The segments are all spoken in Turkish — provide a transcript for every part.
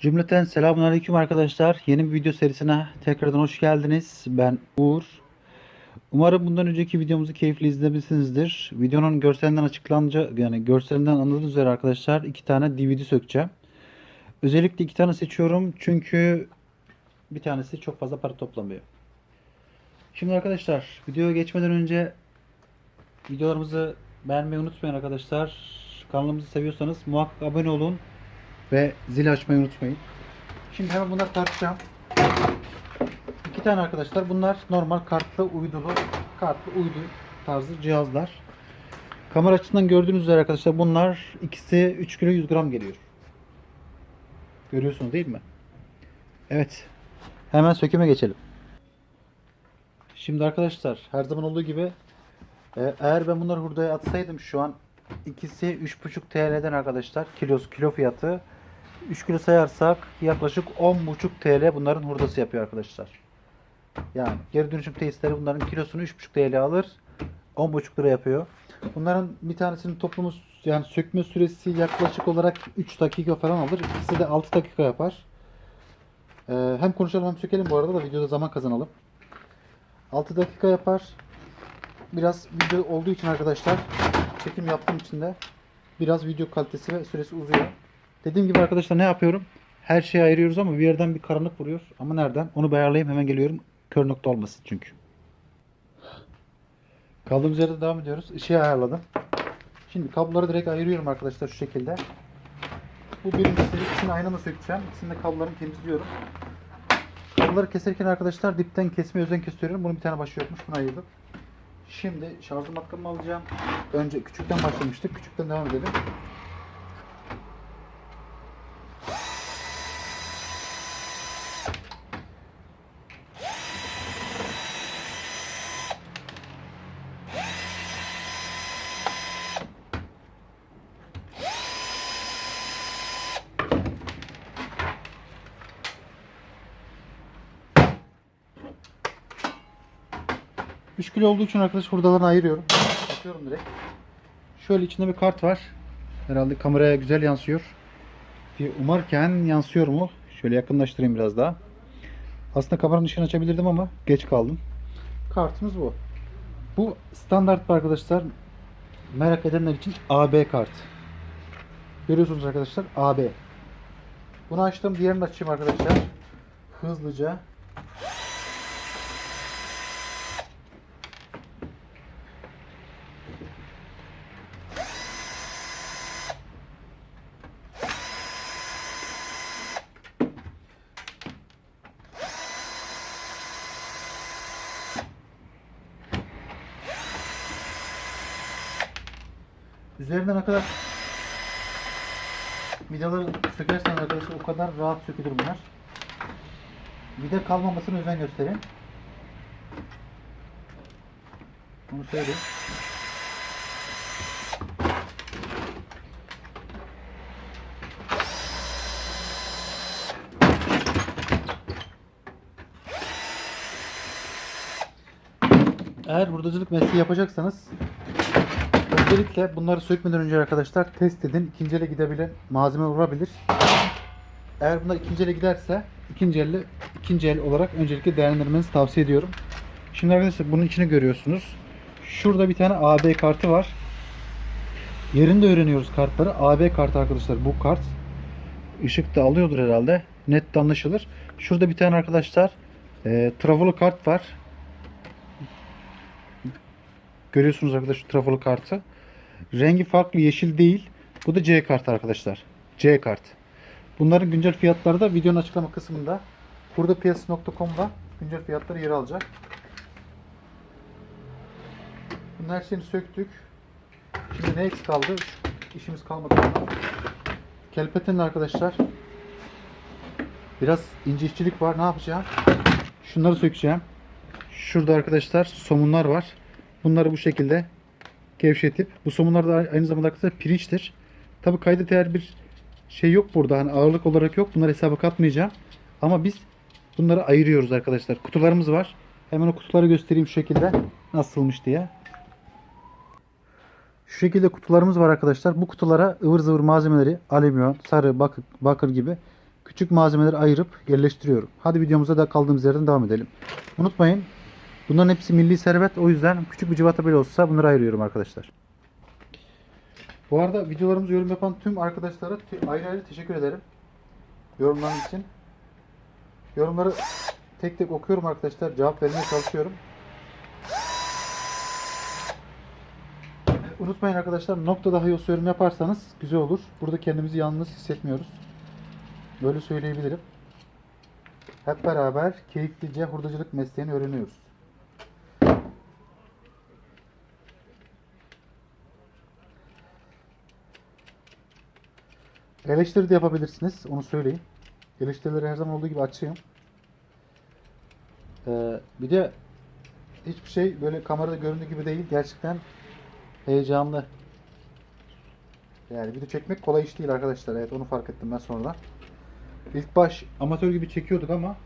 Cümleten selamünaleyküm arkadaşlar. Yeni bir video serisine tekrardan hoş geldiniz. Ben Uğur. Umarım bundan önceki videomuzu keyifli izlemişsinizdir. Videonun görselinden açıklanınca yani görselinden anladığınız üzere arkadaşlar iki tane DVD sökeceğim. Özellikle iki tane seçiyorum çünkü bir tanesi çok fazla para toplamıyor. Şimdi arkadaşlar videoya geçmeden önce videolarımızı beğenmeyi unutmayın arkadaşlar. Kanalımızı seviyorsanız muhakkak abone olun ve zil açmayı unutmayın. Şimdi hemen bunları tartacağım. İki tane arkadaşlar. Bunlar normal kartlı uydulu, kartlı uydu tarzı cihazlar. Kamera açısından gördüğünüz üzere arkadaşlar bunlar ikisi 3 kilo 100 gram geliyor. Görüyorsunuz değil mi? Evet. Hemen söküme geçelim. Şimdi arkadaşlar her zaman olduğu gibi e, eğer ben bunları hurdaya atsaydım şu an ikisi 3,5 TL'den arkadaşlar kilosu kilo fiyatı 3 kilo sayarsak yaklaşık 10,5 TL bunların hurdası yapıyor arkadaşlar. Yani geri dönüşüm tesisleri bunların kilosunu 3,5 TL alır. 10,5 lira yapıyor. Bunların bir tanesinin toplumu yani sökme süresi yaklaşık olarak 3 dakika falan alır. İkisi de 6 dakika yapar. Ee, hem konuşalım hem sökelim bu arada da videoda zaman kazanalım. 6 dakika yapar. Biraz video olduğu için arkadaşlar çekim yaptığım için de biraz video kalitesi ve süresi uzuyor. Dediğim gibi arkadaşlar ne yapıyorum? Her şeyi ayırıyoruz ama bir yerden bir karanlık vuruyor. Ama nereden? Onu ayarlayayım hemen geliyorum. Kör nokta olmasın çünkü. Kaldığımız yerde devam ediyoruz. Işığı ayarladım. Şimdi kabloları direkt ayırıyorum arkadaşlar şu şekilde. Bu birincisi ikisini aynı mı sökeceğim. İkisini de kablolarını temizliyorum. Kabloları keserken arkadaşlar dipten kesmeye özen gösteriyorum. Bunun bir tane başı yokmuş. Bunu ayırdım. Şimdi şarjlı matkabımı alacağım. Önce küçükten başlamıştık. Küçükten devam edelim. Üç kilo olduğu için arkadaş hurdalarını ayırıyorum. Bakıyorum direkt. Şöyle içinde bir kart var. Herhalde kameraya güzel yansıyor. diye umarken yansıyor mu? Şöyle yakınlaştırayım biraz daha. Aslında kameranın ışığını açabilirdim ama geç kaldım. Kartımız bu. Bu standart arkadaşlar. Merak edenler için AB kart. Görüyorsunuz arkadaşlar AB. Bunu açtım. Diğerini açayım arkadaşlar. Hızlıca. Üzerinden ne kadar vidaları sökerseniz arkadaşlar o kadar rahat sökülür bunlar. Vida kalmamasına özen gösterin. Bunu söyleyeyim. Eğer hurdacılık mesleği yapacaksanız Öncelikle bunları sökmeden önce arkadaşlar test edin. İkinci ele gidebilen malzeme olabilir. Eğer bunlar ikinci ele giderse ikinci elle ikinci el olarak öncelikle değerlendirmenizi tavsiye ediyorum. Şimdi arkadaşlar bunun içini görüyorsunuz. Şurada bir tane AB kartı var. Yerinde öğreniyoruz kartları. AB kartı arkadaşlar bu kart. Işık da alıyordur herhalde. Net de anlaşılır. Şurada bir tane arkadaşlar e, trafolu kart var. Görüyorsunuz arkadaşlar şu trafolu kartı. Rengi farklı yeşil değil. Bu da C kart arkadaşlar. C kart. Bunların güncel fiyatları da videonun açıklama kısmında hurdapiyasası.com'da güncel fiyatları yer alacak. Bunun her söktük. Şimdi ne eksik kaldı? İşimiz kalmadı. Kelpetenle arkadaşlar. Biraz ince işçilik var. Ne yapacağım? Şunları sökeceğim. Şurada arkadaşlar somunlar var. Bunları bu şekilde gevşetip bu somunlar da aynı zamanda arkadaşlar pirinçtir. Tabi kayda değer bir şey yok burada. Hani ağırlık olarak yok. Bunları hesaba katmayacağım. Ama biz bunları ayırıyoruz arkadaşlar. Kutularımız var. Hemen o kutuları göstereyim şu şekilde. Nasılmış diye. Şu şekilde kutularımız var arkadaşlar. Bu kutulara ıvır zıvır malzemeleri alüminyum, sarı, bakır, bakır gibi küçük malzemeleri ayırıp yerleştiriyorum. Hadi videomuza da kaldığımız yerden devam edelim. Unutmayın bunların hepsi milli servet o yüzden küçük bir civata bile olsa bunları ayırıyorum arkadaşlar. Bu arada videolarımızı yorum yapan tüm arkadaşlara ayrı ayrı teşekkür ederim. Yorumlarınız için. Yorumları tek tek okuyorum arkadaşlar. Cevap vermeye çalışıyorum. Unutmayın arkadaşlar nokta daha iyi yorum yaparsanız güzel olur. Burada kendimizi yalnız hissetmiyoruz. Böyle söyleyebilirim. Hep beraber keyiflice hurdacılık mesleğini öğreniyoruz. Eleştiri de yapabilirsiniz. Onu söyleyeyim. Eleştirileri her zaman olduğu gibi açayım. Ee, bir de hiçbir şey böyle kamerada göründüğü gibi değil. Gerçekten heyecanlı. Yani video çekmek kolay iş değil arkadaşlar. Evet onu fark ettim ben sonradan. İlk baş amatör gibi çekiyorduk ama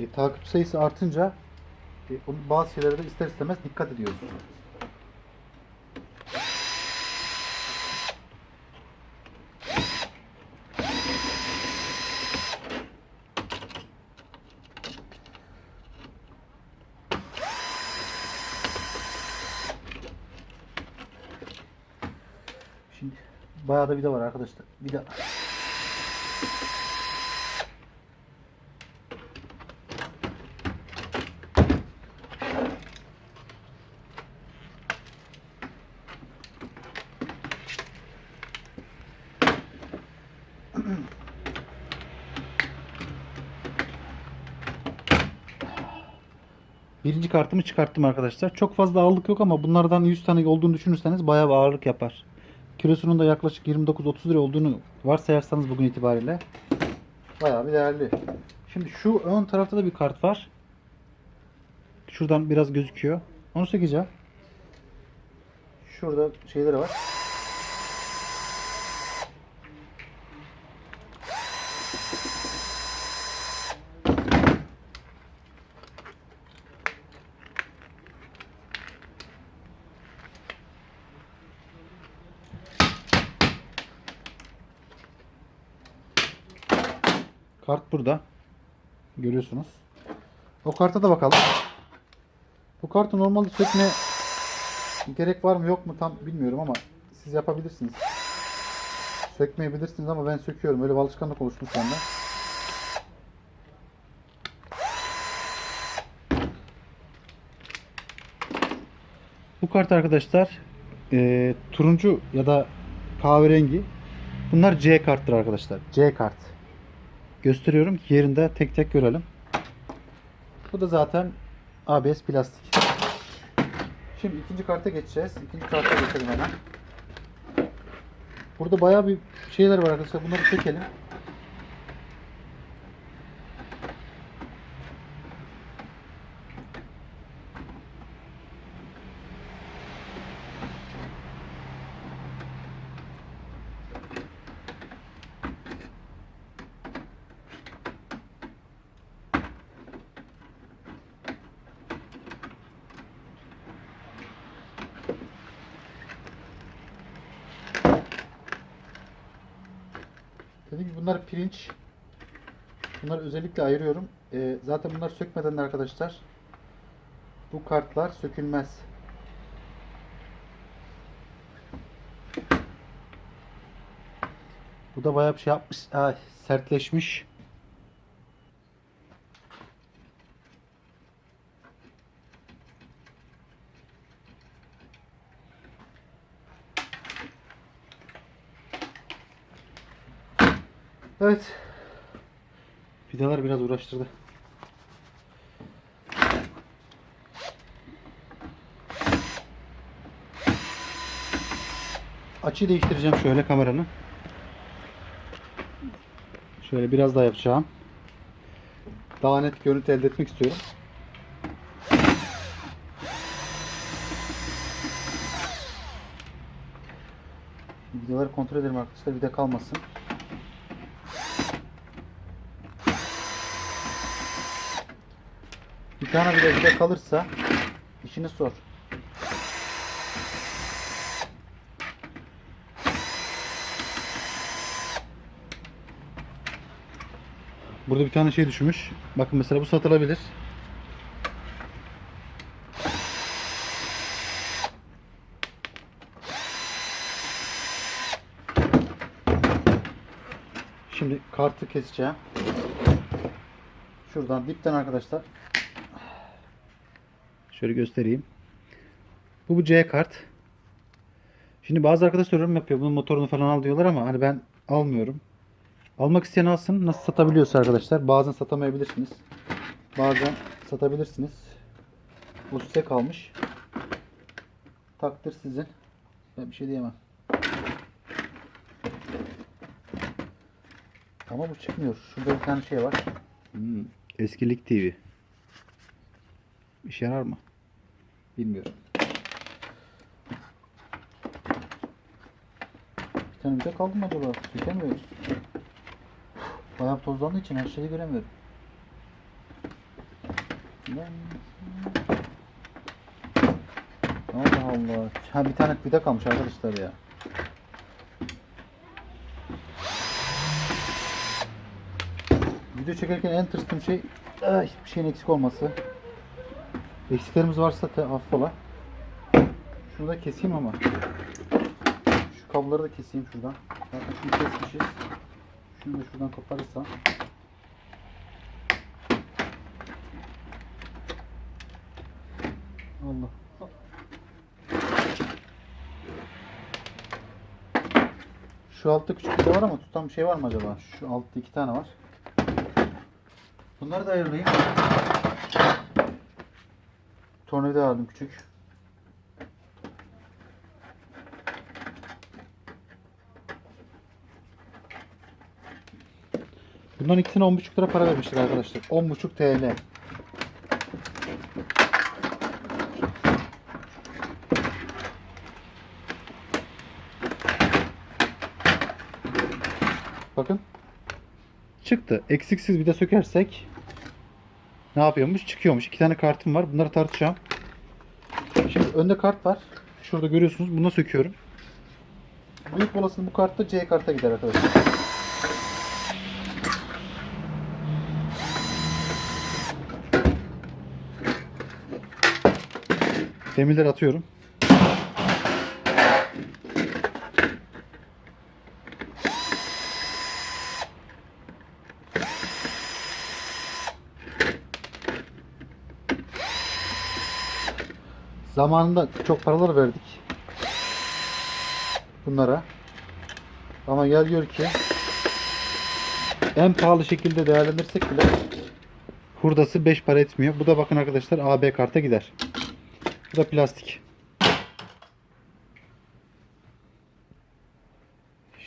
e, takip sayısı artınca e, bazı şeylere de ister istemez dikkat ediyoruz. Şimdi bayağı da vida var arkadaşlar. Vida. Birinci kartımı çıkarttım arkadaşlar. Çok fazla ağırlık yok ama bunlardan 100 tane olduğunu düşünürseniz bayağı bir ağırlık yapar. Kilosunun da yaklaşık 29-30 lira olduğunu varsayarsanız bugün itibariyle bayağı bir değerli. Şimdi şu ön tarafta da bir kart var. Şuradan biraz gözüküyor. Onu sökeceğim. Şurada şeyleri var. Kart burada. Görüyorsunuz. O karta da bakalım. Bu kartı normalde sökme gerek var mı yok mu tam bilmiyorum ama siz yapabilirsiniz. Sökmeyebilirsiniz ama ben söküyorum. Öyle bir alışkanlık oluşmuş bende. Bu kart arkadaşlar e, turuncu ya da kahverengi. Bunlar C karttır arkadaşlar. C kart. Gösteriyorum ki yerinde tek tek görelim. Bu da zaten ABS plastik. Şimdi ikinci karta geçeceğiz. İkinci karta geçelim hemen. Burada bayağı bir şeyler var arkadaşlar. Bunları çekelim. Dediğim gibi bunlar pirinç. Bunları özellikle ayırıyorum. Ee, zaten bunlar sökmeden de arkadaşlar bu kartlar sökülmez. Bu da bayağı bir şey yapmış. Ay, sertleşmiş. Evet. Vidalar biraz uğraştırdı. Açıyı değiştireceğim şöyle kameranın. Şöyle biraz daha yapacağım. Daha net görüntü elde etmek istiyorum. Vidaları kontrol edelim arkadaşlar. Vida kalmasın. Tane bile vida kalırsa işini sor. Burada bir tane şey düşmüş. Bakın mesela bu satılabilir. Şimdi kartı keseceğim. Şuradan dipten arkadaşlar. Şöyle göstereyim. Bu bu C kart. Şimdi bazı arkadaşlar yorum yapıyor. Bunun motorunu falan al diyorlar ama hani ben almıyorum. Almak isteyen alsın. Nasıl satabiliyorsa arkadaşlar. Bazen satamayabilirsiniz. Bazen satabilirsiniz. Bu size kalmış. Takdir sizin. Ben bir şey diyemem. Ama bu çıkmıyor. Şurada bir tane şey var. Hmm, eskilik TV. İşe yarar mı? Bilmiyorum. Bir tane bir de kaldı mı acaba? Sökemiyoruz. Bayağı tozlandığı için her şeyi göremiyorum. Ben... Allah Allah. Ha bir tane vida kalmış arkadaşlar ya. Video çekerken en tırstığım şey ah, hiçbir şeyin eksik olması. Eksiklerimiz varsa te affola. Şunu da keseyim ama. Şu kabloları da keseyim şuradan. Zaten şunu kesmişiz. Şunu da şuradan koparırsam. Allah. Şu altta küçük bir de var ama tutan bir şey var mı acaba? Şu altta iki tane var. Bunları da ayırlayayım. Tornavida aldım küçük. Bunların ikisine 10,5 lira para vermiştik arkadaşlar. 10,5 TL. Bakın. Çıktı. Eksiksiz bir de sökersek ne yapıyormuş? Çıkıyormuş. İki tane kartım var. Bunları tartacağım. Şimdi önde kart var. Şurada görüyorsunuz. Bunu söküyorum. Büyük olasılık bu kart da C karta gider arkadaşlar. Demirleri atıyorum. Zamanında çok paralar verdik. Bunlara. Ama gel gör ki en pahalı şekilde değerlendirsek bile hurdası 5 para etmiyor. Bu da bakın arkadaşlar AB karta gider. Bu da plastik.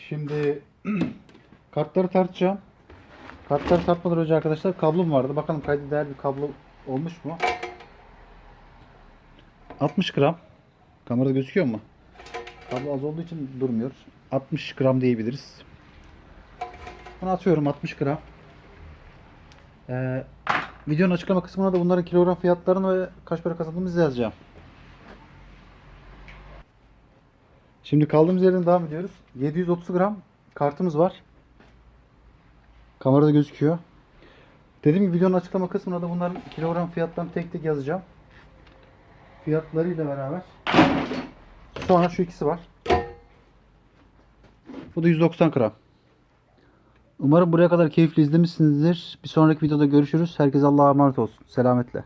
Şimdi kartları tartacağım. Kartları tartmadan önce arkadaşlar kablom vardı. Bakalım kayda değer bir kablo olmuş mu? 60 gram. Kamerada gözüküyor mu? Kablo az olduğu için durmuyor. 60 gram diyebiliriz. Bunu atıyorum 60 gram. Ee, videonun açıklama kısmına da bunların kilogram fiyatlarını ve kaç para kazandığımızı yazacağım. Şimdi kaldığımız yerden devam ediyoruz. 730 gram kartımız var. Kamerada gözüküyor. Dediğim gibi videonun açıklama kısmına da bunların kilogram fiyatlarını tek tek yazacağım. Fiyatlarıyla beraber. Sonra şu ikisi var. Bu da 190 gram. Umarım buraya kadar keyifli izlemişsinizdir. Bir sonraki videoda görüşürüz. Herkese Allah'a emanet olsun. Selametle.